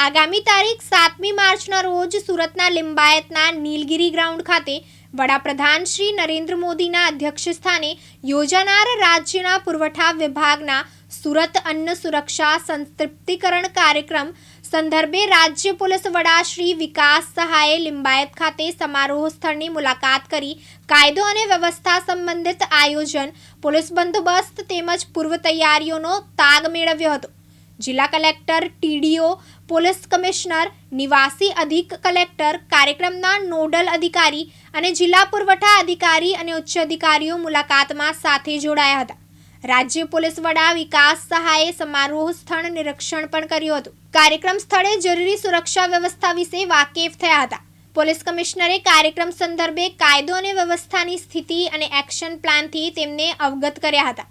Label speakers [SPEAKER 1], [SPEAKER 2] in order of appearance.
[SPEAKER 1] આગામી તારીખ સાતમી માર્ચના રોજ સુરતના લિંબાયતના નીલગિરી ગ્રાઉન્ડ ખાતે વડાપ્રધાન શ્રી નરેન્દ્ર મોદીના અધ્યક્ષસ્થાને યોજાનાર રાજ્યના પુરવઠા વિભાગના સુરત અન્ન સુરક્ષા સંતૃપ્તિકરણ કાર્યક્રમ સંદર્ભે રાજ્ય પોલીસ વડા શ્રી વિકાસ સહાયે લિંબાયત ખાતે સમારોહ સ્થળની મુલાકાત કરી કાયદો અને વ્યવસ્થા સંબંધિત આયોજન, પોલીસ બંદોબસ્ત તેમજ પૂર્વ તૈયારીઓનો તાગ મેળવ્યો હતો. જિલ્લા કલેક્ટર, ટીડીઓ, પોલીસ કમિશનર, નિવાસી અધિક કલેક્ટર, કાર્યક્રમના નોડલ અધિકારી અને જિલ્લા પુરવઠા અધિકારી અને ઉચ્ચ અધિકારીઓ મુલાકાતમાં સાથે જોડાયા હતા. રાજ્ય પોલીસ વડા વિકાસ સહાયે સમારોહ સ્થળ નિરીક્ષણ પણ કર્યું હતું. કાર્યક્રમ સ્થળે જરૂરી સુરક્ષા વ્યવસ્થા વિશે વાકેફ થયા હતા. પોલીસ કમિશનરે કાર્યક્રમ સંદર્ભે કાયદો અને વ્યવસ્થાની સ્થિતિ અને એક્શન પ્લાનથી તેમને અવગત કર્યા હતા.